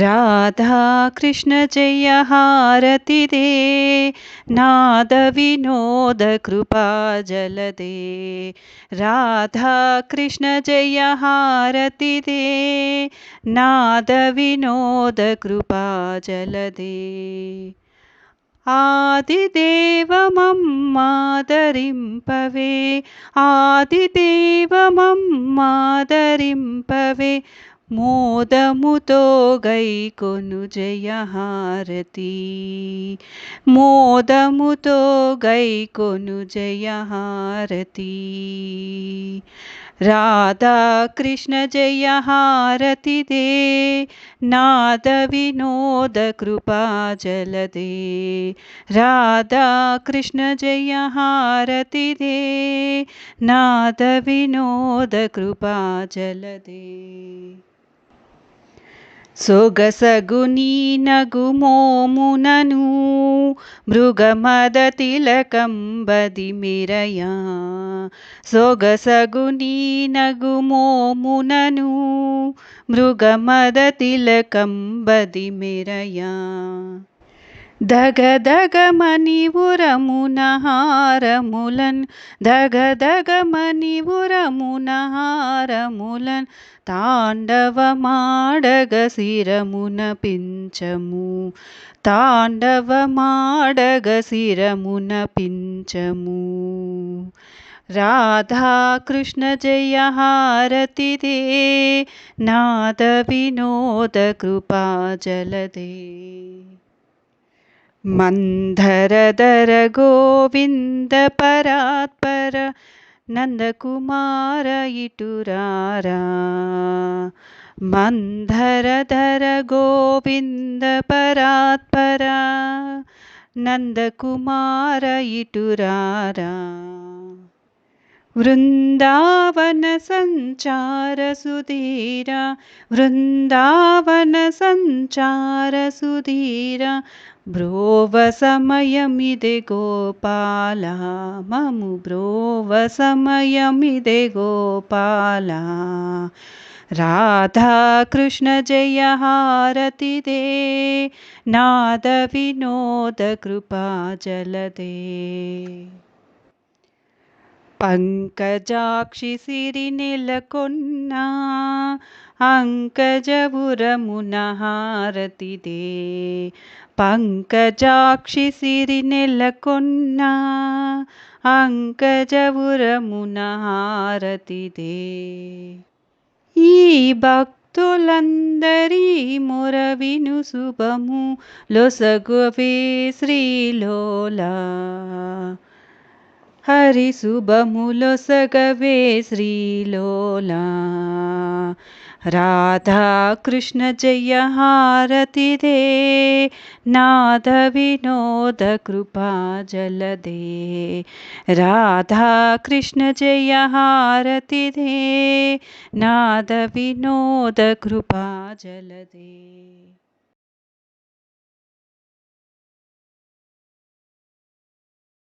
राधा नादविनोदकृपाजलदे हारतिदे नादविनोदकृपाजलदे आदिदेवमं राधा कृष्णजय हारतिदे मादरिं पवे आदिदेवां मादरिं पवे जल दे राधा कृष्ण जय हारति दे नाद विनोद कृपा जल दे ఆదిదేవమమ్మాదరింపవే ఆదిదేవమమ్మాదరింపవే మోదముతో గైకొను జయహారతి మోదముతో గైకొను జయహారతి राधा कृष्ण जय हारति दे नाद विनोद कृपा जल दे राधा कृष्ण जय हारति दे नाद विनोद कृपा जल दे సొగసగునీ నగుమోమునను మృగమద తిలకంబది మిరయా సొగసగునీ నగుమోమునను మృగమద తిలకంబది మిరయా దగదగమని ఉరమునహారములన్ దగదగమని ఉరమునహారములన్ తాండవమాడగ శిరమున పించము తాండవమాడగ శిరమున పించము రాధాకృష్ణ జయ मन्धरधर गोविन्द परात्पर नन्दकुमार इटुरारा मन्धरधर गोविन्द परात्पर नन्दकुमार इटुरारा वृन्दावनसञ्चारसुधीरा सुधीरा ब्रोव समयमिदे गोपाल। मम ब्रोव समयमिदे गोपाला राधाकृष्णजय हारतिदे नादविनोदकृपा जलदे पङ्कजाक्षि पङ्कजाक्षिसिरिनिलकुन्ना అంకజపురమునహారతిదే పంకజాక్షి సిరి నెలకొన్న అంకజపురమునహారతిదే. ఈ భక్తులందరి మొరవిను శుభము లొసగువే శ్రీలోలా. హరి శుభము లొసగవే శ్రీలోలా. राधा कृष्ण जय हारति दे। नाद विनोद कृपा जल दे। राधा कृष्ण जय हार दे। नाद विनोद कृपा जल दे।